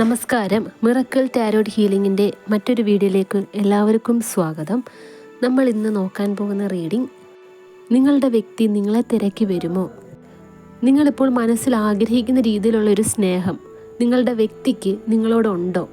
നമസ്കാരം. Miracle tarot ഹീലിംഗിന്റെ മറ്റൊരു വീഡിയോയിലേക്ക് എല്ലാവർക്കും സ്വാഗതം. നമ്മൾ ഇന്ന് നോക്കാൻ പോകുന്ന റീഡിംഗ് നിങ്ങളുടെ വ്യക്തി നിങ്ങളെ തിരക്കി വരുമോ? നിങ്ങളിപ്പോൾ മനസ്സിൽ ആഗ്രഹിക്കുന്ന രീതിയിലുള്ള ഒരു സ്നേഹം നിങ്ങളുടെ വ്യക്തിക്ക് നിങ്ങളോടുണ്ടോ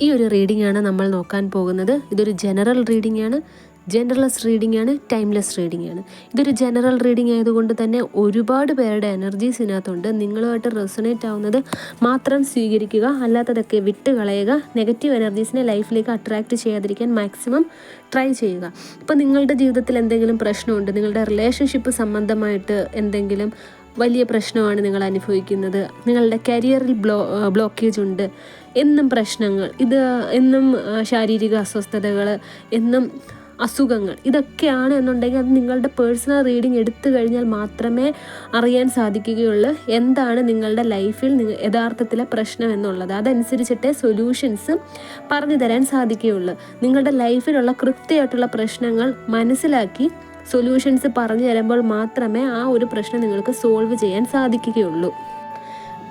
ഈ ഒരു റീഡിംഗ് ആണ് നമ്മൾ നോക്കാൻ പോകുന്നത്. ഇതൊരു ജനറൽ റീഡിംഗ് ആണ്. ജനറൽലെസ് റീഡിംഗ് ആണ് ടൈംലെസ് റീഡിംഗ് ആണ്. ഇതൊരു ജനറൽ റീഡിംഗ് ആയതുകൊണ്ട് തന്നെ ഒരുപാട് പേരുടെ എനർജീസ് ഇതിനകത്തുണ്ട്. നിങ്ങളുമായിട്ട് റെസണേറ്റ് ആവുന്നത് മാത്രം സ്വീകരിക്കുക അല്ലാത്തതൊക്കെ വിട്ട് കളയുക നെഗറ്റീവ് എനർജീസിനെ ലൈഫിലേക്ക് അട്രാക്റ്റ് ചെയ്യാതിരിക്കാൻ മാക്സിമം ട്രൈ ചെയ്യുക. ഇപ്പോൾ നിങ്ങളുടെ ജീവിതത്തിൽ എന്തെങ്കിലും പ്രശ്നമുണ്ട് നിങ്ങളുടെ റിലേഷൻഷിപ്പ് സംബന്ധമായിട്ട് എന്തെങ്കിലും വലിയ പ്രശ്നമാണ് നിങ്ങൾ അനുഭവിക്കുന്നത് നിങ്ങളുടെ കരിയറിൽ ബ്ലോ ബ്ലോക്കേജ് ഉണ്ട് എന്നും പ്രശ്നങ്ങൾ ഇത് എന്നും ശാരീരിക അസ്വസ്ഥതകൾ എന്നും അസുഖങ്ങൾ. ഇതൊക്കെയാണ് എന്നുണ്ടെങ്കിൽ അത് നിങ്ങളുടെ പേഴ്സണൽ റീഡിങ് എടുത്തു കഴിഞ്ഞാൽ മാത്രമേ അറിയാൻ സാധിക്കുകയുള്ളൂ. എന്താണ് നിങ്ങളുടെ ലൈഫിൽ യഥാർത്ഥത്തിലെ പ്രശ്നം എന്നുള്ളത്. അതനുസരിച്ചിട്ടേ സൊല്യൂഷൻസ് പറഞ്ഞു തരാൻ സാധിക്കുകയുള്ളൂ. നിങ്ങളുടെ ലൈഫിലുള്ള കൃത്യമായിട്ടുള്ള പ്രശ്നങ്ങൾ മനസ്സിലാക്കി സൊല്യൂഷൻസ് പറഞ്ഞു തരുമ്പോൾ മാത്രമേ ആ ഒരു പ്രശ്നം നിങ്ങൾക്ക് സോൾവ് ചെയ്യാൻ സാധിക്കുകയുള്ളൂ.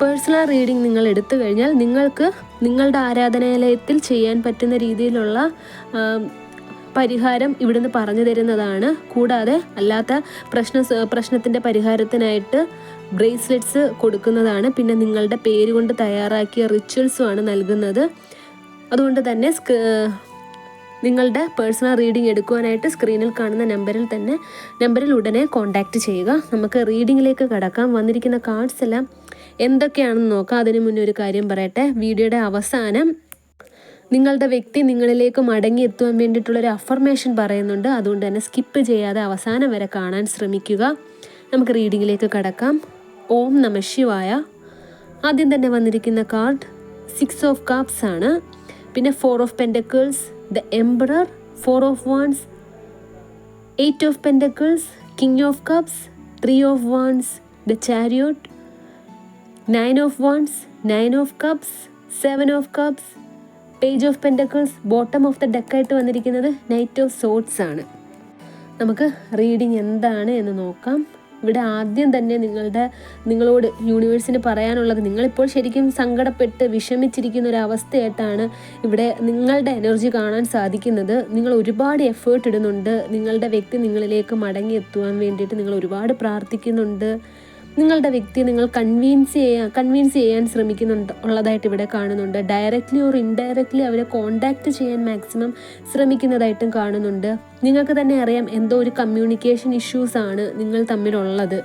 പേഴ്സണൽ റീഡിംഗ് നിങ്ങൾ എടുത്തു കഴിഞ്ഞാൽ നിങ്ങൾക്ക് നിങ്ങളുടെ ആരാധനാലയത്തിൽ ചെയ്യാൻ പറ്റുന്ന രീതിയിലുള്ള പരിഹാരം ഇവിടുന്ന് പറഞ്ഞു തരുന്നതാണ്. കൂടാതെ അല്ലാത്ത പ്രശ്ന പ്രശ്നത്തിന്റെ പരിഹാരത്തിനായിട്ട് ബ്രേസ്ലെറ്റ്സ് കൊടുക്കുന്നതാണ്. പിന്നെ നിങ്ങളുടെ പേര് കൊണ്ട് തയ്യാറാക്കിയ റിച്വൽസുമാണ് നൽകുന്നത്. അതുകൊണ്ട് തന്നെ നിങ്ങളുടെ പേഴ്സണൽ റീഡിംഗ് എടുക്കുവാനായിട്ട് സ്ക്രീനിൽ കാണുന്ന നമ്പറിൽ തന്നെ നമ്പറിൽ ഉടനെ കോൺടാക്റ്റ് ചെയ്യുക. നമുക്ക് റീഡിങ്ങിലേക്ക് കടക്കാം. വന്നിരിക്കുന്ന കാർഡ്സ് എല്ലാം എന്തൊക്കെയാണെന്ന് നോക്കാം. അതിന് മുന്നേ ഒരു കാര്യം പറയട്ടെ. വീഡിയോയുടെ അവസാനം നിങ്ങളുടെ വ്യക്തി നിങ്ങളിലേക്ക് മടങ്ങി എത്തുവാൻ വേണ്ടിയിട്ടുള്ളൊരു അഫർമേഷൻ പറയുന്നുണ്ട്. അതുകൊണ്ട് തന്നെ സ്കിപ്പ് ചെയ്യാതെ അവസാനം വരെ കാണാൻ ശ്രമിക്കുക. നമുക്ക് റീഡിങ്ങിലേക്ക് കടക്കാം. ഓം നമ ശിവായ. ആദ്യം തന്നെ വന്നിരിക്കുന്ന കാർഡ് സിക്സ് ഓഫ് കാപ്സ് ആണ്. പിന്നെ four of pentacles the emperor four of wands eight of pentacles king of cups three of wands the chariot nine of wands nine of cups seven of cups page of pentacles bottom of the ഡെക്കായിട്ട് വന്നിരിക്കുന്നത് knight of swords ആണ്. നമുക്ക് reading എന്താണ് എന്ന് നോക്കാം. ഇവിടെ ആദ്യം തന്നെ നിങ്ങളുടെ നിങ്ങളോട് യൂണിവേഴ്സിന് പറയാനുള്ളത് നിങ്ങളിപ്പോൾ ശരിക്കും സങ്കടപ്പെട്ട് വിഷമിച്ചിരിക്കുന്ന ഒരു അവസ്ഥയായിട്ടാണ് ഇവിടെ നിങ്ങളുടെ എനർജി കാണാൻ സാധിക്കുന്നത്. നിങ്ങൾ ഒരുപാട് എഫേർട്ട് ഇടുന്നുണ്ട്. നിങ്ങളുടെ വ്യക്തി നിങ്ങളിലേക്ക് മടങ്ങി എത്തുവാൻ വേണ്ടിയിട്ട് നിങ്ങൾ ഒരുപാട് പ്രാർത്ഥിക്കുന്നുണ്ട്. നിങ്ങളുടെ വ്യക്തിയെ നിങ്ങൾ കൺവീൻസ് ചെയ്യാൻ കൺവീൻസ് ചെയ്യാൻ ശ്രമിക്കുന്നുണ്ട് ഉള്ളതായിട്ട് ഇവിടെ കാണുന്നുണ്ട്. ഡയറക്റ്റ്ലി ഓർ ഇൻഡയറക്റ്റ്ലി അവരെ കോണ്ടാക്ട് ചെയ്യാൻ മാക്സിമം ശ്രമിക്കുന്നതായിട്ടും കാണുന്നുണ്ട്. നിങ്ങൾക്ക് തന്നെ അറിയാം എന്തോ ഒരു കമ്മ്യൂണിക്കേഷൻ ഇഷ്യൂസ് ആണ് നിങ്ങൾ തമ്മിലുള്ളത്.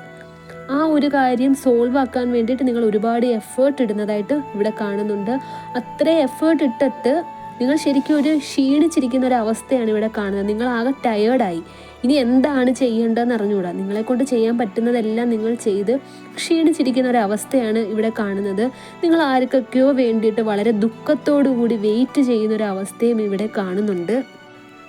ആ ഒരു കാര്യം സോൾവ് ആക്കാൻ വേണ്ടിയിട്ട് നിങ്ങൾ ഒരുപാട് എഫേർട്ട് ഇടുന്നതായിട്ട് ഇവിടെ കാണുന്നുണ്ട്. അത്രയും എഫേർട്ട് ഇട്ടിട്ട് നിങ്ങൾ ശരിക്കും ഒരു ക്ഷീണിച്ചിരിക്കുന്ന ഒരു അവസ്ഥയാണ് ഇവിടെ കാണുന്നത്. നിങ്ങൾ ആകെ ടയേർഡായി ഇനി എന്താണ് ചെയ്യേണ്ടതെന്ന് അറിഞ്ഞുകൂടാ. നിങ്ങളെ കൊണ്ട് ചെയ്യാൻ പറ്റുന്നതെല്ലാം നിങ്ങൾ ചെയ്ത് ക്ഷീണിച്ചിരിക്കുന്ന ഒരവസ്ഥയാണ് ഇവിടെ കാണുന്നത്. നിങ്ങൾ ആർക്കൊക്കെയോ വേണ്ടിയിട്ട് വളരെ ദുഃഖത്തോടു കൂടി വെയിറ്റ് ചെയ്യുന്ന ഒരു അവസ്ഥയും ഇവിടെ കാണുന്നുണ്ട്.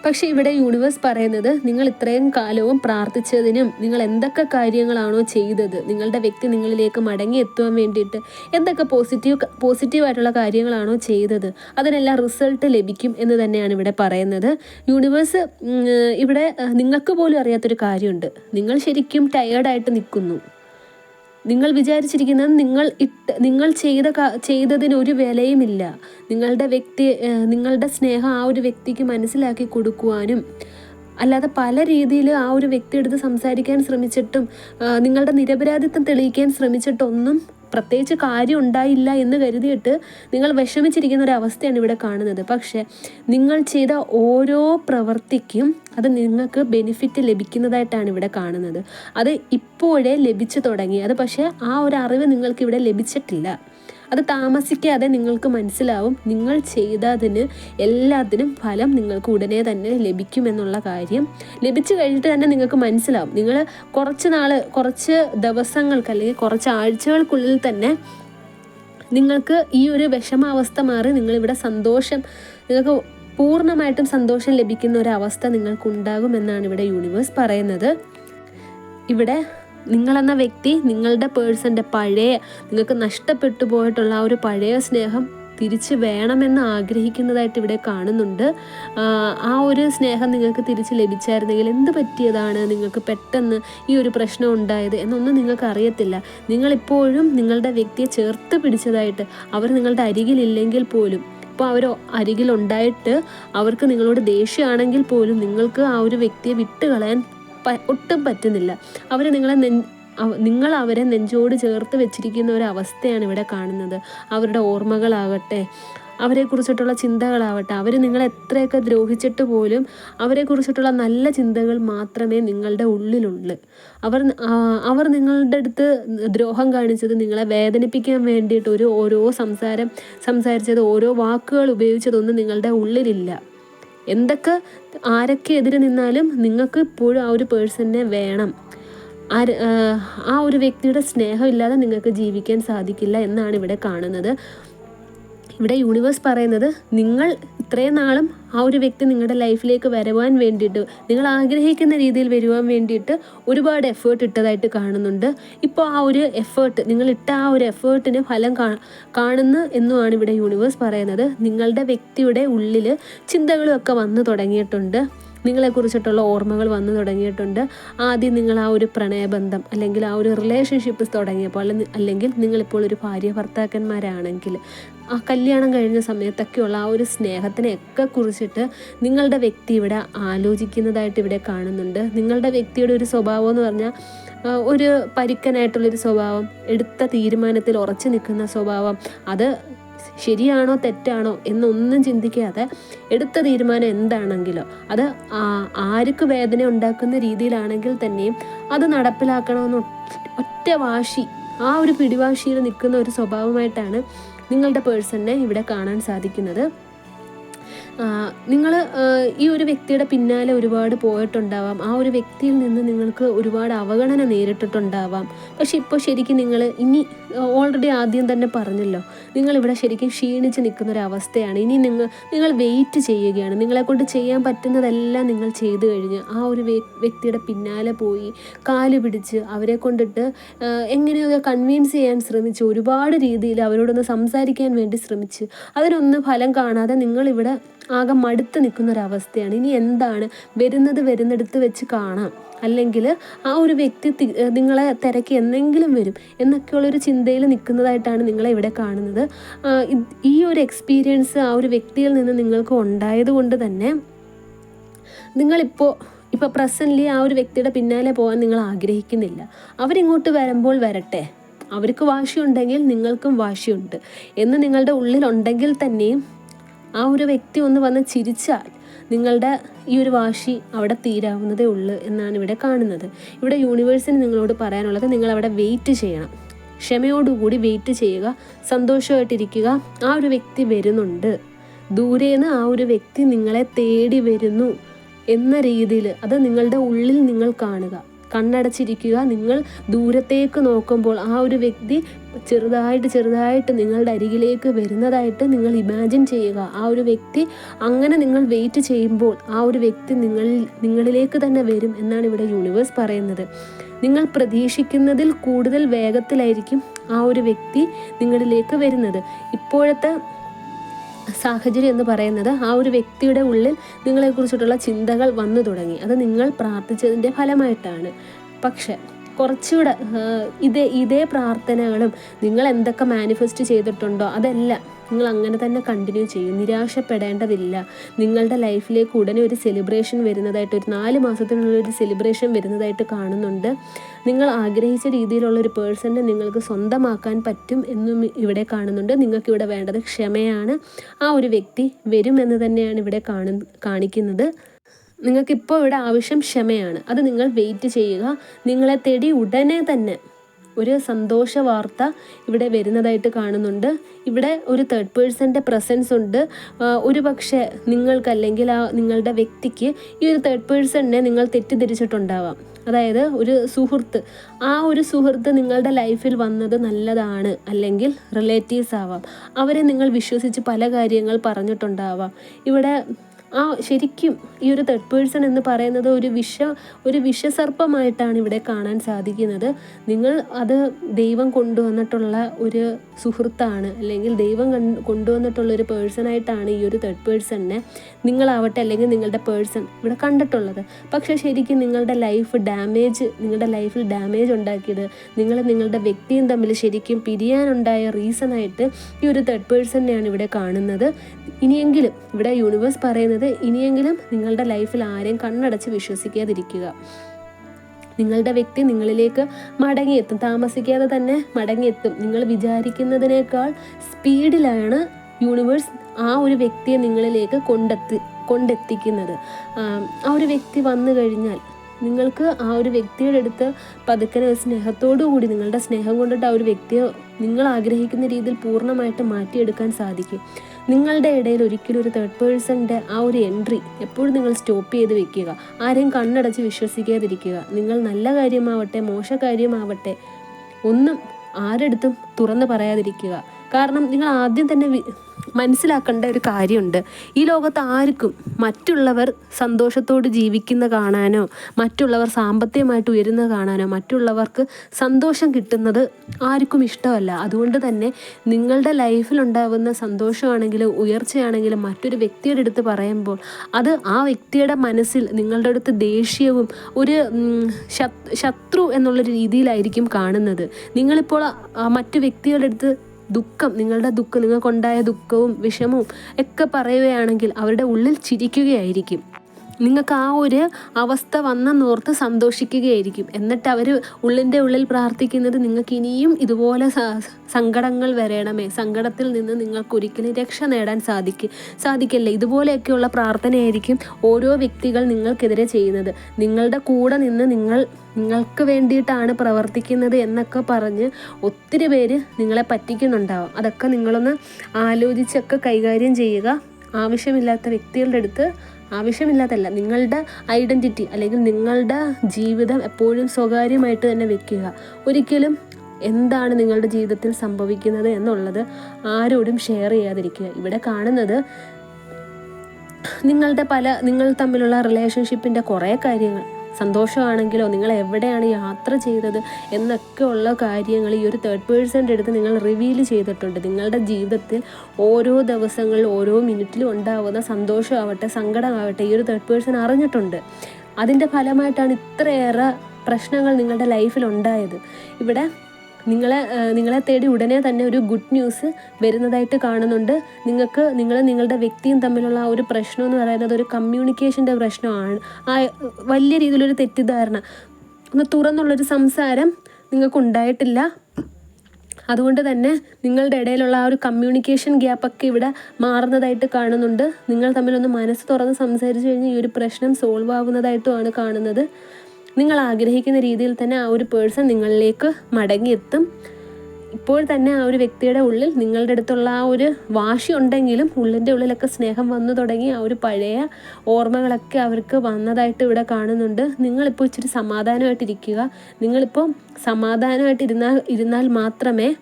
പക്ഷേ ഇവിടെ യൂണിവേഴ്സ് പറയുന്നത് നിങ്ങൾ ഇത്രയും കാലവും പ്രാർത്ഥിച്ചതിനും നിങ്ങൾ എന്തൊക്കെ കാര്യങ്ങളാണോ ചെയ്തത് നിങ്ങളുടെ വ്യക്തി നിങ്ങളിലേക്ക് മടങ്ങി എത്തുവാൻ വേണ്ടിയിട്ട് എന്തൊക്കെ പോസിറ്റീവ് പോസിറ്റീവായിട്ടുള്ള കാര്യങ്ങളാണോ ചെയ്തത് അതിനെല്ലാം റിസൾട്ട് ലഭിക്കും എന്ന് തന്നെയാണ് ഇവിടെ പറയുന്നത്. യൂണിവേഴ്സ് ഇവിടെ നിങ്ങൾക്ക് പോലും അറിയാത്തൊരു കാര്യമുണ്ട്. നിങ്ങൾ ശരിക്കും ടയേർഡായിട്ട് നിൽക്കുന്നു. നിങ്ങൾ വിചാരിച്ചിരിക്കുന്നത് നിങ്ങൾ ഇട്ട് നിങ്ങൾ ചെയ്ത ചെയ്തതിന് ഒരു വിലയുമില്ല. നിങ്ങളുടെ വ്യക്തി നിങ്ങളുടെ സ്നേഹം ആ ഒരു വ്യക്തിക്ക് മനസ്സിലാക്കി കൊടുക്കുവാനും അല്ലാതെ പല രീതിയിൽ ആ ഒരു വ്യക്തിയെടുത്ത് സംസാരിക്കാൻ ശ്രമിച്ചിട്ടും നിങ്ങളുടെ നിരപരാധിത്വം തെളിയിക്കാൻ ശ്രമിച്ചിട്ടൊന്നും പ്രത്യേകിച്ച് കാര്യം ഉണ്ടായില്ല എന്ന് കരുതിയിട്ട് നിങ്ങൾ വിഷമിച്ചിരിക്കുന്ന ഒരു അവസ്ഥയാണ് ഇവിടെ കാണുന്നത്. പക്ഷേ നിങ്ങൾ ചെയ്ത ഓരോ പ്രവൃത്തിക്കും അത് നിങ്ങൾക്ക് ബെനിഫിറ്റ് ലഭിക്കുന്നതായിട്ടാണ് ഇവിടെ കാണുന്നത്. അത് ഇപ്പോഴേ ലഭിച്ചു തുടങ്ങി. അത് പക്ഷേ ആ ഒരു അറിവ് നിങ്ങൾക്ക് ഇവിടെ ലഭിച്ചിട്ടില്ല. അത് താമസിക്കാതെ നിങ്ങൾക്ക് മനസ്സിലാവും നിങ്ങൾ ചെയ്തതിന് എല്ലാത്തിനും ഫലം നിങ്ങൾക്ക് ഉടനെ തന്നെ ലഭിക്കുമെന്നുള്ള കാര്യം. ലഭിച്ചു കഴിഞ്ഞിട്ട് തന്നെ നിങ്ങൾക്ക് മനസ്സിലാവും. നിങ്ങൾ കുറച്ച് നാൾ കുറച്ച് ദിവസങ്ങൾക്ക് അല്ലെങ്കിൽ കുറച്ച് ആഴ്ചകൾക്കുള്ളിൽ തന്നെ നിങ്ങൾക്ക് ഈ ഒരു വിഷമാവസ്ഥ മാറി നിങ്ങളിവിടെ സന്തോഷം നിങ്ങൾക്ക് പൂർണമായിട്ടും സന്തോഷം ലഭിക്കുന്ന ഒരു അവസ്ഥ നിങ്ങൾക്കുണ്ടാകുമെന്നാണ് ഇവിടെ യൂണിവേഴ്സ് പറയുന്നത്. ഇവിടെ നിങ്ങളെന്ന വ്യക്തി നിങ്ങളുടെ പേഴ്സന്റെ പഴയ നിങ്ങൾക്ക് നഷ്ടപ്പെട്ടു പോയിട്ടുള്ള ആ ഒരു പഴയ സ്നേഹം തിരിച്ച് വേണമെന്ന് ആഗ്രഹിക്കുന്നതായിട്ട് ഇവിടെ കാണുന്നുണ്ട്. ആ, ഒരു സ്നേഹം നിങ്ങൾക്ക് തിരിച്ച് ലഭിച്ചായിരുന്നെങ്കിൽ എന്ത് പറ്റിയതാണ് നിങ്ങൾക്ക് പെട്ടെന്ന് ഈ ഒരു പ്രശ്നം ഉണ്ടായത് എന്നൊന്നും നിങ്ങൾക്ക് അറിയത്തില്ല. നിങ്ങളിപ്പോഴും നിങ്ങളുടെ വ്യക്തിയെ ചേർത്ത് പിടിച്ചതായിട്ട് അവർ നിങ്ങളുടെ അരികിലില്ലെങ്കിൽ പോലും ഇപ്പോൾ അവർ അരികിലുണ്ടായിട്ട് അവർക്ക് നിങ്ങളോട് ദേഷ്യമാണെങ്കിൽ പോലും നിങ്ങൾക്ക് ആ ഒരു വ്യക്തിയെ വിട്ടുകളയാൻ ഒട്ടും പറ്റുന്നില്ല. അവർ നിങ്ങളെ നിങ്ങൾ അവരെ നെഞ്ചോട് ചേർത്ത് വെച്ചിരിക്കുന്ന ഒരു അവസ്ഥയാണ് ഇവിടെ കാണുന്നത്. അവരുടെ ഓർമ്മകളാകട്ടെ അവരെക്കുറിച്ചിട്ടുള്ള ചിന്തകളാവട്ടെ അവർ നിങ്ങളെ എത്രയൊക്കെ ദ്രോഹിച്ചിട്ട് പോലും അവരെക്കുറിച്ചിട്ടുള്ള നല്ല ചിന്തകൾ മാത്രമേ നിങ്ങളുടെ ഉള്ളിലുള്ളൂ. അവർ അവർ നിങ്ങളുടെ അടുത്ത് ദ്രോഹം കാണിച്ചത് നിങ്ങളെ വേദനിപ്പിക്കാൻ വേണ്ടിയിട്ട് ഒരു ഓരോ സംസാരം സംസാരിച്ചത് ഓരോ വാക്കുകൾ ഉപയോഗിച്ചതൊന്നും നിങ്ങളുടെ ഉള്ളിലില്ല. എന്തൊക്കെ ആരൊക്കെ എതിരെ നിന്നാലും നിങ്ങൾക്ക് ഇപ്പോഴും ആ ഒരു പേഴ്സണിനെ വേണം. ആര് ആ, ഒരു വ്യക്തിയുടെ സ്നേഹമില്ലാതെ നിങ്ങൾക്ക് ജീവിക്കാൻ സാധിക്കില്ല എന്നാണ് ഇവിടെ കാണുന്നത്. ഇവിടെ യൂണിവേഴ്സ് പറയുന്നത് നിങ്ങൾ ഇത്രയും നാളും ആ ഒരു വ്യക്തി നിങ്ങളുടെ ലൈഫിലേക്ക് വരുവാൻ വേണ്ടിയിട്ട് നിങ്ങൾ ആഗ്രഹിക്കുന്ന രീതിയിൽ വരുവാൻ വേണ്ടിയിട്ട് ഒരുപാട് എഫേർട്ട് ഇട്ടതായിട്ട് കാണുന്നുണ്ട്. ഇപ്പോൾ ആ ഒരു എഫേർട്ട് നിങ്ങൾ ഇട്ട ആ ഒരു എഫേർട്ടിന് ഫലം കാണുന്നു എന്നുമാണ് ഇവിടെ യൂണിവേഴ്സ് പറയുന്നത്. നിങ്ങളുടെ വ്യക്തിയുടെ ഉള്ളിൽ ചിന്തകളും ഒക്കെ വന്നു തുടങ്ങിയിട്ടുണ്ട്. നിങ്ങളെക്കുറിച്ചിട്ടുള്ള ഓർമ്മകൾ വന്നു തുടങ്ങിയിട്ടുണ്ട്. ആദ്യം നിങ്ങൾ ആ ഒരു പ്രണയബന്ധം അല്ലെങ്കിൽ ആ ഒരു റിലേഷൻഷിപ്പ് തുടങ്ങിയപ്പോൾ അല്ലെ- അല്ലെങ്കിൽ നിങ്ങളിപ്പോൾ ഒരു ഭാര്യ ഭർത്താക്കന്മാരാണെങ്കിൽ ആ കല്യാണം കഴിഞ്ഞ സമയത്തൊക്കെയുള്ള ആ ഒരു സ്നേഹത്തിനെയൊക്കെ കുറിച്ചിട്ട് നിങ്ങളുടെ വ്യക്തി ഇവിടെ ആലോചിക്കുന്നതായിട്ട് ഇവിടെ കാണുന്നുണ്ട്. നിങ്ങളുടെ വ്യക്തിയുടെ ഒരു സ്വഭാവം എന്ന് പറഞ്ഞാൽ ഒരു പരുക്കനായിട്ടുള്ളൊരു സ്വഭാവം എടുത്ത തീരുമാനത്തിൽ ഉറച്ചു നിൽക്കുന്ന സ്വഭാവം അത് ശരിയാണോ തെറ്റാണോ എന്നൊന്നും ചിന്തിക്കാതെ എടുത്ത തീരുമാനം എന്താണെങ്കിലോ അത് ആർക്ക് വേദന ഉണ്ടാക്കുന്ന രീതിയിലാണെങ്കിൽ തന്നെയും അത് നടപ്പിലാക്കണമെന്ന് ഒറ്റ വാശി ആ ഒരു പിടിവാശിയിൽ നിൽക്കുന്ന ഒരു സ്വഭാവമായിട്ടാണ് നിങ്ങളുടെ പേഴ്സണിനെ ഇവിടെ കാണാൻ സാധിക്കുന്നത്. നിങ്ങൾ ഈ ഒരു വ്യക്തിയുടെ പിന്നാലെ ഒരുപാട് പോയിട്ടുണ്ടാവാം. ആ ഒരു വ്യക്തിയിൽ നിന്ന് നിങ്ങൾക്ക് ഒരുപാട് അവഗണന നേരിട്ടിട്ടുണ്ടാവാം. പക്ഷെ ഇപ്പോൾ ശരിക്കും നിങ്ങൾ ഇനി ഓൾറെഡി ആദ്യം തന്നെ പറഞ്ഞല്ലോ. നിങ്ങളിവിടെ ശരിക്കും ക്ഷീണിച്ച് നിൽക്കുന്ന ഒരു അവസ്ഥയാണ് ഇനി നിങ്ങൾ നിങ്ങൾ വെയിറ്റ് ചെയ്യുകയാണ്. നിങ്ങളെ കൊണ്ട് ചെയ്യാൻ പറ്റുന്നതെല്ലാം നിങ്ങൾ ചെയ്തു കഴിഞ്ഞ് ആ ഒരു വ്യക്തിയുടെ പിന്നാലെ പോയി കാൽ പിടിച്ച് അവരെ കൊണ്ടിട്ട് എങ്ങനെയൊക്കെ കൺവിൻസ് ചെയ്യാൻ ശ്രമിച്ച് ഒരുപാട് രീതിയിൽ അവരോടൊന്ന് സംസാരിക്കാൻ വേണ്ടി ശ്രമിച്ച് അതിനൊന്നും ഫലം കാണാതെ നിങ്ങളിവിടെ ആകെ മടുത്ത് നിൽക്കുന്ന ഒരവസ്ഥയാണ് ഇനി എന്താണ്? വരുന്നത് വരുന്നിടത്ത് വെച്ച് കാണാം. അല്ലെങ്കിൽ ആ ഒരു വ്യക്തി നിങ്ങളെ തിരക്കി എന്തെങ്കിലും വരും എന്നൊക്കെയുള്ളൊരു ചിന്തയിൽ നിൽക്കുന്നതായിട്ടാണ് നിങ്ങളെ ഇവിടെ കാണുന്നത്. ഈ ഒരു എക്സ്പീരിയൻസ് ആ ഒരു വ്യക്തിയിൽ നിന്ന് നിങ്ങൾക്ക് ഉണ്ടായത് കൊണ്ട് തന്നെ നിങ്ങളിപ്പോൾ ഇപ്പോൾ പ്രസന്റ്ലി ആ ഒരു വ്യക്തിയുടെ പിന്നാലെ പോകാൻ നിങ്ങൾ ആഗ്രഹിക്കുന്നില്ല. അവരിങ്ങോട്ട് വരുമ്പോൾ വരട്ടെ. അവർക്ക് വാശിയുണ്ടെങ്കിൽ നിങ്ങൾക്കും വാശിയുണ്ട്. എന്ന് നിങ്ങളുടെ ഉള്ളിലുണ്ടെങ്കിൽ തന്നെയും ആ ഒരു വ്യക്തി ഒന്ന് വന്ന് ചിരിച്ചാൽ നിങ്ങളുടെ ഈ ഒരു വാശി അവിടെ തീരാവുന്നതേ ഉള്ളൂ എന്നാണ് ഇവിടെ കാണുന്നത്. ഇവിടെ യൂണിവേഴ്സിന് നിങ്ങളോട് പറയാനുള്ളത് നിങ്ങൾ അവിടെ വെയിറ്റ് ചെയ്യണം. ക്ഷമയോടുകൂടി വെയിറ്റ് ചെയ്യുക സന്തോഷമായിട്ടിരിക്കുക. ആ ഒരു വ്യക്തി വരുന്നുണ്ട്. ദൂരേന്ന് ആ ഒരു വ്യക്തി നിങ്ങളെ തേടി വരുന്നു എന്ന രീതിയിൽ അത് നിങ്ങളുടെ ഉള്ളിൽ നിങ്ങൾ കാണുക. കണ്ണടച്ചിരിക്കുക. നിങ്ങൾ ദൂരത്തേക്ക് നോക്കുമ്പോൾ ആ ഒരു വ്യക്തി ചെറുതായിട്ട് ചെറുതായിട്ട് നിങ്ങളുടെ അരികിലേക്ക് വരുന്നതായിട്ട് നിങ്ങൾ ഇമാജിൻ ചെയ്യുക. ആ ഒരു വ്യക്തി അങ്ങനെ നിങ്ങൾ വെയിറ്റ് ചെയ്യുമ്പോൾ ആ ഒരു വ്യക്തി നിങ്ങൾ നിങ്ങളിലേക്ക് തന്നെ വരും എന്നാണ് ഇവിടെ യൂണിവേഴ്സ് പറയുന്നത്. നിങ്ങൾ പ്രതീക്ഷിക്കുന്നതിൽ കൂടുതൽ വേഗത്തിലായിരിക്കും ആ ഒരു വ്യക്തി നിങ്ങളിലേക്ക് വരുന്നത്. ഇപ്പോഴത്തെ സാഹചര്യം എന്ന് പറയുന്നത് ആ ഒരു വ്യക്തിയുടെ ഉള്ളിൽ നിങ്ങളെക്കുറിച്ചിട്ടുള്ള ചിന്തകൾ വന്നു തുടങ്ങി. അത് നിങ്ങൾ പ്രാർത്ഥിച്ചതിന്റെ ഫലമായിട്ടാണ്. പക്ഷെ കുറച്ചുകൂടെ ഇതേ ഇതേ പ്രാർത്ഥനകളും നിങ്ങൾ എന്തൊക്കെ മാനിഫെസ്റ്റ് ചെയ്തിട്ടുണ്ടോ അതെല്ലാം. നിങ്ങൾ അങ്ങനെ തന്നെ കണ്ടിന്യൂ ചെയ്യും. നിരാശപ്പെടേണ്ടതില്ല. നിങ്ങളുടെ ലൈഫിലേക്ക് ഉടനെ ഒരു സെലിബ്രേഷൻ വരുന്നതായിട്ട് ഒരു നാല് മാസത്തിനുള്ളിൽ ഒരു സെലിബ്രേഷൻ വരുന്നതായിട്ട് കാണുന്നുണ്ട്. നിങ്ങൾ ആഗ്രഹിച്ച രീതിയിലുള്ള ഒരു പേഴ്സണിനെ നിങ്ങൾക്ക് സ്വന്തമാക്കാൻ പറ്റും എന്നും ഇവിടെ കാണുന്നുണ്ട്. നിങ്ങൾക്ക് ഇവിടെ വേണ്ടത് ക്ഷമയാണ്. ആ ഒരു വ്യക്തി വരുമെന്ന് തന്നെയാണ് ഇവിടെ കാണു കാണിക്കുന്നത്. നിങ്ങൾക്കിപ്പോൾ ഇവിടെ ആവശ്യം ക്ഷമയാണ്. അത് നിങ്ങൾ വെയിറ്റ് ചെയ്യുക. നിങ്ങളെ തേടി ഉടനെ തന്നെ ഒരു സന്തോഷ വാർത്ത ഇവിടെ വരുന്നതായിട്ട് കാണുന്നുണ്ട്. ഇവിടെ ഒരു തേർഡ് പേഴ്സന്റെ പ്രസൻസ് ഉണ്ട്. ഒരു പക്ഷേ നിങ്ങൾക്ക് അല്ലെങ്കിൽ ആ നിങ്ങളുടെ വ്യക്തിക്ക് ഈ ഒരു തേർഡ് പേഴ്സണിനെ നിങ്ങൾ തെറ്റിദ്ധരിച്ചിട്ടുണ്ടാവാം. അതായത് ഒരു സുഹൃത്ത്. ആ ഒരു സുഹൃത്ത് നിങ്ങളുടെ ലൈഫിൽ വന്നത് നല്ലതാണ് അല്ലെങ്കിൽ റിലേറ്റീവ്സ് ആവാം. അവരെ നിങ്ങൾ വിശ്വസിച്ച് പല കാര്യങ്ങൾ പറഞ്ഞിട്ടുണ്ടാവാം. ഇവിടെ ആ ശരിക്കും ഈ ഒരു തേർഡ് പേഴ്സൺ എന്ന് പറയുന്നത് ഒരു വിഷ ഒരു വിഷസർപ്പമായിട്ടാണ് ഇവിടെ കാണാൻ സാധിക്കുന്നത്. നിങ്ങൾ അത് ദൈവം കൊണ്ടുവന്നിട്ടുള്ള ഒരു സുഹൃത്താണ് അല്ലെങ്കിൽ ദൈവം കൊണ്ടുവന്നിട്ടുള്ള ഒരു പേഴ്സണായിട്ടാണ് ഈ ഒരു തേർഡ് പേഴ്സണിനെ നിങ്ങളാവട്ടെ അല്ലെങ്കിൽ നിങ്ങളുടെ പേഴ്സൺ ഇവിടെ കണ്ടിട്ടുള്ളത്. പക്ഷേ ശരിക്കും നിങ്ങളുടെ ലൈഫ് ഡാമേജ് നിങ്ങളുടെ ലൈഫിൽ ഡാമേജ് ഉണ്ടാക്കിയത് നിങ്ങൾ നിങ്ങളുടെ വ്യക്തിയും തമ്മിൽ ശരിക്കും പിരിയാനുണ്ടായ റീസണായിട്ട് ഈ ഒരു തേർഡ് പേഴ്സണിനെയാണ് ഇവിടെ കാണുന്നത്. ഇനിയെങ്കിലും ഇവിടെ യൂണിവേഴ്സ് പറയുന്നത് ഇനിയെങ്കിലും നിങ്ങളുടെ ലൈഫിൽ ആരെയും കണ്ണടച്ച് വിശ്വസിക്കാതിരിക്കുക. നിങ്ങളുടെ വ്യക്തി നിങ്ങളിലേക്ക് മടങ്ങിയെത്തും. താമസിക്കാതെ തന്നെ മടങ്ങിയെത്തും. നിങ്ങൾ വിചാരിക്കുന്നതിനേക്കാൾ സ്പീഡിലാണ് യൂണിവേഴ്സ് ആ ഒരു വ്യക്തിയെ നിങ്ങളിലേക്ക് കൊണ്ടെത്തി കൊണ്ടെത്തിക്കുന്നത്. ആ ഒരു വ്യക്തി വന്നു കഴിഞ്ഞാൽ നിങ്ങൾക്ക് ആ ഒരു വ്യക്തിയുടെ അടുത്ത് പതുക്കനെ സ്നേഹത്തോടു കൂടി നിങ്ങളുടെ സ്നേഹം കൊണ്ടിട്ട് ആ ഒരു വ്യക്തിയെ നിങ്ങൾ ആഗ്രഹിക്കുന്ന രീതിയിൽ പൂർണമായിട്ട് മാറ്റിയെടുക്കാൻ സാധിക്കും. നിങ്ങളുടെ ഇടയിൽ ഒരിക്കലും ഒരു തേർഡ് പേഴ്സണിന്റെ ആ ഒരു എൻട്രി എപ്പോഴും നിങ്ങൾ സ്റ്റോപ്പ് ചെയ്ത് വെക്കുക. ആരെയും കണ്ണടച്ച് വിശ്വസിക്കാതിരിക്കുക. നിങ്ങൾ നല്ല കാര്യമാവട്ടെ മോശ കാര്യമാവട്ടെ ഒന്നും ആരെടുത്തും തുറന്ന് പറയാതിരിക്കുക. കാരണം നിങ്ങൾ ആദ്യം തന്നെ മനസ്സിലാക്കേണ്ട ഒരു കാര്യമുണ്ട്. ഈ ലോകത്ത് ആർക്കും മറ്റുള്ളവർ സന്തോഷത്തോട് ജീവിക്കുന്ന കാണാനോ മറ്റുള്ളവർ സാമ്പത്തികമായിട്ട് ഉയരുന്ന കാണാനോ മറ്റുള്ളവർക്ക് സന്തോഷം കിട്ടുന്നത് ആർക്കും ഇഷ്ടമല്ല. അതുകൊണ്ട് തന്നെ നിങ്ങളുടെ ലൈഫിലുണ്ടാകുന്ന സന്തോഷമാണെങ്കിലും ഉയർച്ചയാണെങ്കിലും മറ്റൊരു വ്യക്തിയുടെ അടുത്ത് പറയുമ്പോൾ അത് ആ വ്യക്തിയുടെ മനസ്സിൽ നിങ്ങളുടെ അടുത്ത് ദേഷ്യവും ഒരു ശത്രു എന്നുള്ള രീതിയിലായിരിക്കും കാണുന്നത്. നിങ്ങളിപ്പോൾ മറ്റു വ്യക്തികളുടെ അടുത്ത് ദുഃഖം നിങ്ങളുടെ ദുഃഖം നിങ്ങൾക്കുണ്ടായ ദുഃഖവും വിഷമവും ഒക്കെ പറയുകയാണെങ്കിൽ അവരുടെ ഉള്ളിൽ ചിരിക്കുകയായിരിക്കും. നിങ്ങൾക്ക് ആ ഒരു അവസ്ഥ വന്നെന്നോർത്ത് സന്തോഷിക്കുകയായിരിക്കും. എന്നിട്ട് അവർ ഉള്ളിന്റെ ഉള്ളിൽ പ്രാർത്ഥിക്കുന്നത് നിങ്ങൾക്ക് ഇനിയും ഇതുപോലെ സങ്കടങ്ങൾ വരണമേ. സങ്കടത്തിൽ നിന്ന് നിങ്ങൾക്ക് ഒരിക്കലും രക്ഷ നേടാൻ സാധിക്കും സാധിക്കില്ല? ഇതുപോലെയൊക്കെയുള്ള പ്രാർത്ഥനയായിരിക്കും ഓരോ വ്യക്തികൾ നിങ്ങൾക്കെതിരെ ചെയ്യുന്നത്. നിങ്ങളുടെ കൂടെ നിന്ന് നിങ്ങൾ നിങ്ങൾക്ക് വേണ്ടിയിട്ടാണ് പ്രവർത്തിക്കുന്നത് എന്നൊക്കെ പറഞ്ഞ് ഒത്തിരി പേര് നിങ്ങളെ പറ്റിക്കുന്നുണ്ടാവും. അതൊക്കെ നിങ്ങളൊന്ന് ആലോചിച്ചൊക്കെ കൈകാര്യം ചെയ്യുക. ആവശ്യമില്ലാത്ത വ്യക്തികളുടെ അടുത്ത് ആവശ്യമില്ലാത്തല്ല നിങ്ങളുടെ ഐഡന്റിറ്റി അല്ലെങ്കിൽ നിങ്ങളുടെ ജീവിതം എപ്പോഴും സ്വകാര്യമായിട്ട് തന്നെ വെക്കുക. ഒരിക്കലും എന്താണ് നിങ്ങളുടെ ജീവിതത്തിൽ സംഭവിക്കുന്നത് എന്നുള്ളത് ആരോടും ഷെയർ ചെയ്യാതിരിക്കുക. ഇവിടെ കാണുന്നത് നിങ്ങളുടെ പല നിങ്ങൾ തമ്മിലുള്ള റിലേഷൻഷിപ്പിന്റെ കുറേ കാര്യങ്ങൾ. സന്തോഷമാണെങ്കിലോ നിങ്ങൾ എവിടെയാണ് യാത്ര ചെയ്തത് എന്നൊക്കെയുള്ള കാര്യങ്ങൾ ഈ ഒരു തേർഡ് പേഴ്സന്റെ അടുത്ത് നിങ്ങൾ റിവീൽ ചെയ്തിട്ടുണ്ട്. നിങ്ങളുടെ ജീവിതത്തിൽ ഓരോ ദിവസങ്ങളിൽ ഓരോ മിനിറ്റിലും ഉണ്ടാവുന്ന സന്തോഷമാവട്ടെ സങ്കടമാവട്ടെ ഈ ഒരു തേർഡ് പേഴ്സൺ അറിഞ്ഞിട്ടുണ്ട്. അതിന്റെ ഫലമായിട്ടാണ് ഇത്രയേറെ പ്രശ്നങ്ങൾ നിങ്ങളുടെ ലൈഫിൽ ഉണ്ടായത്. ഇവിടെ നിങ്ങളെ നിങ്ങളെ തേടി ഉടനെ തന്നെ ഒരു ഗുഡ് ന്യൂസ് വരുന്നതായിട്ട് കാണുന്നുണ്ട്. നിങ്ങൾക്ക് നിങ്ങൾ നിങ്ങളുടെ വ്യക്തിയും തമ്മിലുള്ള ഒരു പ്രശ്നം എന്ന് പറയുന്നത് ഒരു കമ്മ്യൂണിക്കേഷന്റെ പ്രശ്നമാണ്. ആ വലിയ രീതിയിലൊരു തെറ്റിദ്ധാരണ. ഒന്ന് തുറന്നുള്ളൊരു സംസാരം നിങ്ങൾക്കുണ്ടായിട്ടില്ല. അതുകൊണ്ട് തന്നെ നിങ്ങളുടെ ഇടയിലുള്ള ആ ഒരു കമ്മ്യൂണിക്കേഷൻ ഗ്യാപ്പൊക്കെ ഇവിടെ മാറുന്നതായിട്ട് കാണുന്നുണ്ട്. നിങ്ങൾ തമ്മിലൊന്ന് മനസ്സ് തുറന്ന് സംസാരിച്ചു കഴിഞ്ഞാൽ ഈ ഒരു പ്രശ്നം സോൾവ് ആവുന്നതായിട്ടുമാണ് കാണുന്നത്. നിങ്ങൾ ആഗ്രഹിക്കുന്ന രീതിയിൽ തന്നെ ആ ഒരു പേഴ്സൺ നിങ്ങളിലേക്ക് മടങ്ങിയെത്തും. ഇപ്പോൾ തന്നെ ആ ഒരു വ്യക്തിയുടെ ഉള്ളിൽ നിങ്ങളുടെ അടുത്തുള്ള ആ ഒരു വാശി ഉണ്ടെങ്കിലും ഉള്ളിന്റെ ഉള്ളിലൊക്കെ സ്നേഹം വന്നു തുടങ്ങി ആ ഒരു പഴയ ഓർമ്മകളൊക്കെ അവർക്ക് വന്നതായിട്ട് ഇവിടെ കാണുന്നുണ്ട്. നിങ്ങളിപ്പോൾ ഇച്ചിരി സമാധാനമായിട്ടിരിക്കുക. നിങ്ങളിപ്പോൾ സമാധാനമായിട്ട് ഇരുന്നാൽ ഇരുന്നാൽ മാത്രമേ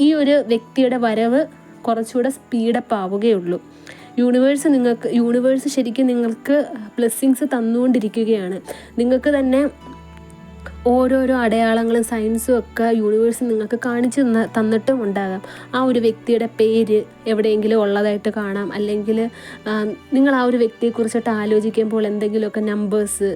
ഈ ഒരു വ്യക്തിയുടെ വരവ് കുറച്ചുകൂടെ സ്പീഡപ്പ് ആവുകയുള്ളൂ. യൂണിവേഴ്സ് നിങ്ങൾക്ക് യൂണിവേഴ്സ് ശരിക്കും നിങ്ങൾക്ക് ബ്ലെസ്സിങ്സ് തന്നുകൊണ്ടിരിക്കുകയാണ്. നിങ്ങൾക്ക് തന്നെ ഓരോരോ അടയാളങ്ങളും സയൻസും ഒക്കെ യൂണിവേഴ്സ് നിങ്ങൾക്ക് കാണിച്ചു തന്ന തന്നിട്ടും ഉണ്ടാകാം. ആ ഒരു വ്യക്തിയുടെ പേര് എവിടെയെങ്കിലും ഉള്ളതായിട്ട് കാണാം. അല്ലെങ്കിൽ നിങ്ങൾ ആ ഒരു വ്യക്തിയെക്കുറിച്ചിട്ട് ആലോചിക്കുമ്പോൾ എന്തെങ്കിലുമൊക്കെ നമ്പേഴ്സ്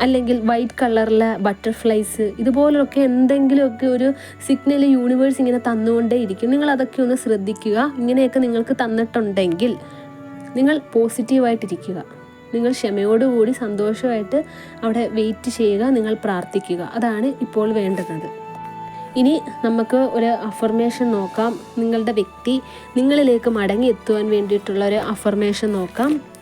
അല്ലെങ്കിൽ വൈറ്റ് കളറിലെ ബട്ടർഫ്ലൈസ് ഇതുപോലൊക്കെ എന്തെങ്കിലുമൊക്കെ ഒരു സിഗ്നൽ യൂണിവേഴ്സ് ഇങ്ങനെ തന്നുകൊണ്ടേ ഇരിക്കും. നിങ്ങൾ അതൊക്കെ ഒന്ന് ശ്രദ്ധിക്കുക. ഇങ്ങനെയൊക്കെ നിങ്ങൾക്ക് തന്നിട്ടുണ്ടെങ്കിൽ നിങ്ങൾ പോസിറ്റീവായിട്ടിരിക്കുക നിങ്ങൾ ക്ഷമയോടുകൂടി സന്തോഷമായിട്ട് അവിടെ വെയിറ്റ് ചെയ്യുക നിങ്ങൾ പ്രാർത്ഥിക്കുക. അതാണ് ഇപ്പോൾ വേണ്ടുന്നത്. ഇനി നമുക്ക് ഒരു അഫർമേഷൻ നോക്കാം. നിങ്ങളുടെ വ്യക്തി നിങ്ങളിലേക്ക് മടങ്ങി എത്തുവാൻ വേണ്ടിയിട്ടുള്ള ഒരു അഫർമേഷൻ നോക്കാം.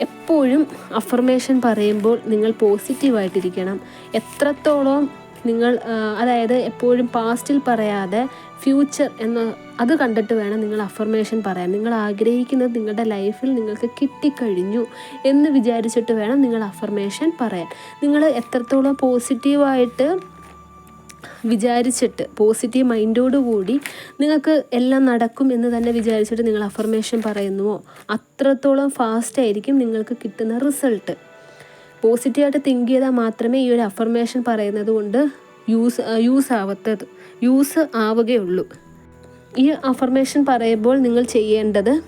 എപ്പോഴും അഫർമേഷൻ പറയുമ്പോൾ നിങ്ങൾ പോസിറ്റീവായിട്ടിരിക്കണം എത്രത്തോളം നിങ്ങൾ അതായത് എപ്പോഴും പാസ്റ്റിൽ പറയാതെ ഫ്യൂച്ചർ എന്ന അത് കണ്ടിട്ട് വേണം നിങ്ങൾ അഫർമേഷൻ പറയാൻ. നിങ്ങൾ ആഗ്രഹിക്കുന്നത് നിങ്ങളുടെ ലൈഫിൽ നിങ്ങൾക്ക് കിട്ടിക്കഴിഞ്ഞു എന്ന് വിചാരിച്ചിട്ട് വേണം നിങ്ങൾ അഫർമേഷൻ പറയാൻ. നിങ്ങൾ എത്രത്തോളം പോസിറ്റീവായിട്ട് വിചാരിച്ചിട്ട് പോസിറ്റീവ് മൈൻഡോട് കൂടി നിങ്ങൾക്ക് എല്ലാം നടക്കും എന്ന് തന്നെ വിചാരിച്ചിട്ട് നിങ്ങൾ അഫർമേഷൻ പറയുന്നുവോ? അത്രത്തോളം ഫാസ്റ്റ് ആയിരിക്കും നിങ്ങൾക്ക് കിട്ടുന്ന റിസൾട്ട് പോസിറ്റീവായിട്ട് തിങ്ക് ചെയ്താൽ മാത്രമേ ഈ ഒരു അഫർമേഷൻ പറയുന്നത് കൊണ്ട് യൂസ് യൂസ് ആവത്തത് യൂസ് ആവുകയുള്ളൂ. ഈ അഫർമേഷൻ പറയുമ്പോൾ നിങ്ങൾ ചെയ്യേണ്ടത്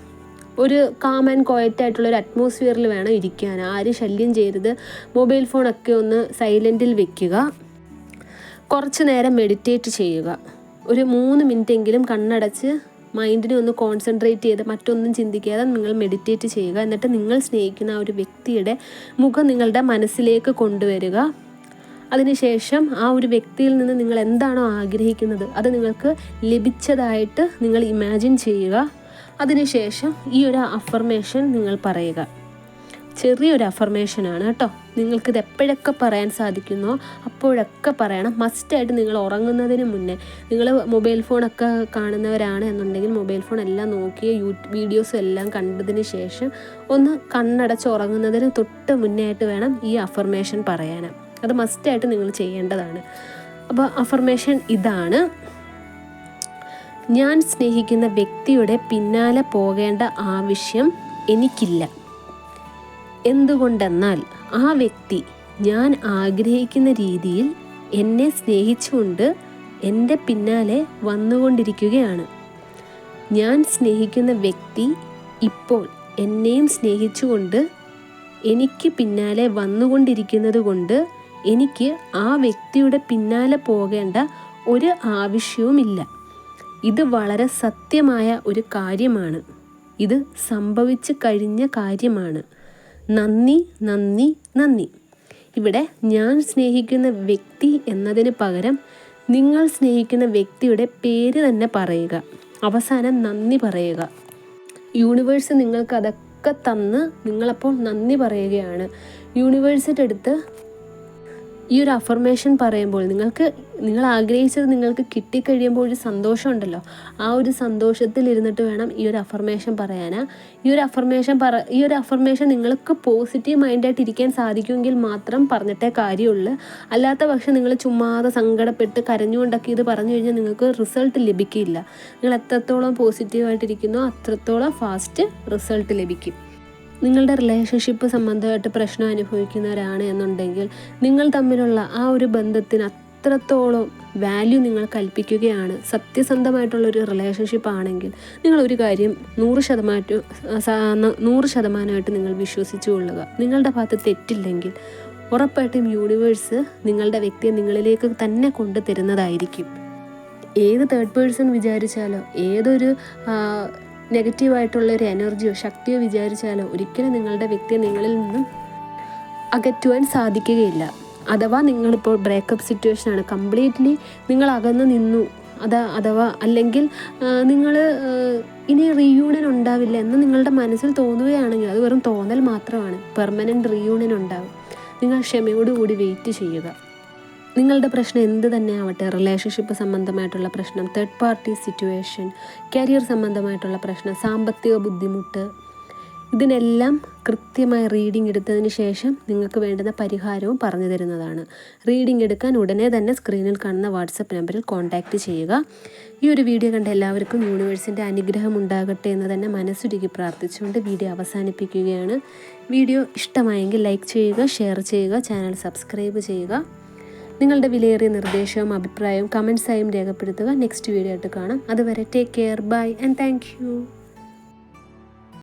ഒരു കാം ആൻഡ് ക്വയറ്റ് ആയിട്ടുള്ള ഒരു അറ്റ്മോസ്ഫിയറിൽ വേണം ഇരിക്കാൻ. ആരും ശല്യം ചെയ്യരുത്. മൊബൈൽ ഫോണൊക്കെ ഒന്ന് സൈലന്റിൽ വെക്കുക. കുറച്ച് നേരം മെഡിറ്റേറ്റ് ചെയ്യുക. ഒരു മൂന്ന് മിനിറ്റ് എങ്കിലും കണ്ണടച്ച് മൈൻഡിനെ ഒന്ന് കോൺസെൻട്രേറ്റ് ചെയ്ത് മറ്റൊന്നും ചിന്തിക്കാതെ നിങ്ങൾ മെഡിറ്റേറ്റ് ചെയ്യുക. എന്നിട്ട് നിങ്ങൾ സ്നേഹിക്കുന്ന ആ ഒരു വ്യക്തിയുടെ മുഖം നിങ്ങളുടെ മനസ്സിലേക്ക് കൊണ്ടുവരിക. അതിനുശേഷം ആ ഒരു വ്യക്തിയിൽ നിന്ന് നിങ്ങൾ എന്താണോ ആഗ്രഹിക്കുന്നത് അത് നിങ്ങൾക്ക് ലഭിച്ചതായിട്ട് നിങ്ങൾ ഇമാജിൻ ചെയ്യുക. അതിനുശേഷം ഈ ഒരു അഫർമേഷൻ നിങ്ങൾ പറയുക. ചെറിയൊരു അഫർമേഷനാണ് കേട്ടോ. നിങ്ങൾക്കിത് എപ്പോഴൊക്കെ പറയാൻ സാധിക്കുന്നോ അപ്പോഴൊക്കെ പറയണം. മസ്റ്റായിട്ട് നിങ്ങൾ ഉറങ്ങുന്നതിന് മുന്നേ. നിങ്ങൾ മൊബൈൽ ഫോണൊക്കെ കാണുന്നവരാണ് എന്നുണ്ടെങ്കിൽ മൊബൈൽ ഫോൺ എല്ലാം നോക്കി യൂട്യൂബ് വീഡിയോസ് എല്ലാം കണ്ടതിന് ശേഷം ഒന്ന് കണ്ണടച്ച് ഉറങ്ങുന്നതിന് തൊട്ട് മുന്നേ ആയിട്ട് വേണം ഈ അഫർമേഷൻ പറയാൻ അത് മസ്റ്റായിട്ട് നിങ്ങൾ ചെയ്യേണ്ടതാണ്. അപ്പോൾ അഫർമേഷൻ ഇതാണ്. ഞാൻ സ്നേഹിക്കുന്ന വ്യക്തിയുടെ പിന്നാലെ പോകേണ്ട ആവശ്യം എനിക്കില്ല. എന്തുകൊണ്ടെന്നാൽ ആ വ്യക്തി ഞാൻ ആഗ്രഹിക്കുന്ന രീതിയിൽ എന്നെ സ്നേഹിച്ചുകൊണ്ട് എന്റെ പിന്നാലെ വന്നുകൊണ്ടിരിക്കുകയാണ്. ഞാൻ സ്നേഹിക്കുന്ന വ്യക്തി ഇപ്പോൾ എന്നെയും സ്നേഹിച്ചുകൊണ്ട് എനിക്ക് പിന്നാലെ വന്നുകൊണ്ടിരിക്കുന്നത് കൊണ്ട് എനിക്ക് ആ വ്യക്തിയുടെ പിന്നാലെ പോകേണ്ട ഒരു ആവശ്യവുമില്ല. ഇത് വളരെ സത്യമായ ഒരു കാര്യമാണ്. ഇത് സംഭവിച്ചു കഴിഞ്ഞ കാര്യമാണ്. നന്ദി നന്ദി നന്ദി. ഇവിടെ ഞാൻ സ്നേഹിക്കുന്ന വ്യക്തി എന്നതിന് പകരം നിങ്ങൾ സ്നേഹിക്കുന്ന വ്യക്തിയുടെ പേര് തന്നെ പറയുക. അവസാനം നന്ദി പറയുക. യൂണിവേഴ്സ് നിങ്ങൾക്ക് അതൊക്കെ തന്ന് നിങ്ങളപ്പോൾ നന്ദി പറയുകയാണ്. യൂണിവേഴ്സിന്റെ അടുത്ത് ഈ ഒരു അഫർമേഷൻ പറയുമ്പോൾ നിങ്ങൾക്ക് നിങ്ങൾ ആഗ്രഹിച്ചത് നിങ്ങൾക്ക് കിട്ടിക്കഴിയുമ്പോൾ ഒരു സന്തോഷമുണ്ടല്ലോ. ആ ഒരു സന്തോഷത്തിൽ ഇരുന്നിട്ട് വേണം ഈ ഒരു അഫർമേഷൻ പറയാനാ. ഈ ഒരു അഫർമേഷൻ പറ ഈ ഒരു അഫർമേഷൻ നിങ്ങൾക്ക് പോസിറ്റീവ് മൈൻഡായിട്ട് ഇരിക്കാൻ സാധിക്കുമെങ്കിൽ മാത്രം പറഞ്ഞിട്ടേ കാര്യമുള്ളൂ. അല്ലാത്ത പക്ഷം നിങ്ങൾ ചുമ്മാതെ സങ്കടപ്പെട്ട് കരഞ്ഞുകൊണ്ടൊക്കെ ഇത് പറഞ്ഞു കഴിഞ്ഞാൽ നിങ്ങൾക്ക് റിസൾട്ട് ലഭിക്കില്ല. നിങ്ങൾ എത്രത്തോളം പോസിറ്റീവായിട്ടിരിക്കുന്നോ അത്രത്തോളം ഫാസ്റ്റ് റിസൾട്ട് ലഭിക്കും. നിങ്ങളുടെ റിലേഷൻഷിപ്പ് സംബന്ധമായിട്ട് പ്രശ്നം അനുഭവിക്കുന്നവരാണ് എന്നുണ്ടെങ്കിൽ നിങ്ങൾ തമ്മിലുള്ള ആ ഒരു ബന്ധത്തിന് അത്രത്തോളം വാല്യൂ നിങ്ങൾ കൽപ്പിക്കുകയാണ്. സത്യസന്ധമായിട്ടുള്ള ഒരു റിലേഷൻഷിപ്പ് ആണെങ്കിൽ നിങ്ങൾ ഒരു കാര്യം നൂറ് ശതമാനം നൂറ് ശതമാനമായിട്ട് നിങ്ങൾ വിശ്വസിച്ചു കൊള്ളുക. നിങ്ങളുടെ ഭാഗത്ത് തെറ്റില്ലെങ്കിൽ ഉറപ്പായിട്ടും യൂണിവേഴ്സ് നിങ്ങളുടെ വ്യക്തിയെ നിങ്ങളിലേക്ക് തന്നെ കൊണ്ടു തരുന്നതായിരിക്കും ഏത് തേർഡ് പേഴ്സൺ വിചാരിച്ചാലോ ഏതൊരു നെഗറ്റീവായിട്ടുള്ള ഒരു എനർജിയോ ശക്തിയോ വിചാരിച്ചാലോ ഒരിക്കലും നിങ്ങളുടെ വ്യക്തിയെ നിങ്ങളിൽ നിന്നും അകറ്റുവാൻ സാധിക്കുകയില്ല. അഥവാ നിങ്ങളിപ്പോൾ ബ്രേക്കപ്പ് സിറ്റുവേഷനാണ് കംപ്ലീറ്റ്ലി നിങ്ങൾ അകന്നു നിന്നു. അത് അഥവാ അല്ലെങ്കിൽ നിങ്ങൾ ഇനി റീയൂണിയൻ ഉണ്ടാവില്ല എന്ന് നിങ്ങളുടെ മനസ്സിൽ തോന്നുകയാണെങ്കിൽ അത് വെറും തോന്നൽ മാത്രമാണ്. പെർമനന്റ് റീയൂണിയൻ ഉണ്ടാവും. നിങ്ങൾ ക്ഷമയോടുകൂടി വെയിറ്റ് ചെയ്യുക. നിങ്ങളുടെ പ്രശ്നം എന്ത് തന്നെ ആവട്ടെ റിലേഷൻഷിപ്പ് സംബന്ധമായിട്ടുള്ള പ്രശ്നം തേർഡ് പാർട്ടി സിറ്റുവേഷൻ കരിയർ സംബന്ധമായിട്ടുള്ള പ്രശ്നം സാമ്പത്തിക ബുദ്ധിമുട്ട് ഇതിനെല്ലാം കൃത്യമായ റീഡിംഗ് എടുത്തതിന് ശേഷം നിങ്ങൾക്ക് വേണ്ടുന്ന പരിഹാരവും പറഞ്ഞു തരുന്നതാണ്. റീഡിംഗ് എടുക്കാൻ ഉടനെ തന്നെ സ്ക്രീനിൽ കാണുന്ന വാട്സപ്പ് നമ്പറിൽ കോൺടാക്റ്റ് ചെയ്യുക. ഈ ഒരു വീഡിയോ കണ്ട എല്ലാവർക്കും യൂണിവേഴ്സിന്റെ അനുഗ്രഹം ഉണ്ടാകട്ടെ എന്ന് തന്നെ മനസ്സുരുക്കി പ്രാർത്ഥിച്ചുകൊണ്ട് വീഡിയോ അവസാനിപ്പിക്കുകയാണ്. വീഡിയോ ഇഷ്ടമായെങ്കിൽ ലൈക്ക് ചെയ്യുക ഷെയർ ചെയ്യുക ചാനൽ സബ്സ്ക്രൈബ് ചെയ്യുക. നിങ്ങളുടെ വിലയേറിയ നിർദ്ദേശവും അഭിപ്രായവും കമൻസായും രേഖപ്പെടുത്തുക. നെക്സ്റ്റ് വീഡിയോ ആയിട്ട് കാണാം. അതുവരെ take care bye and thank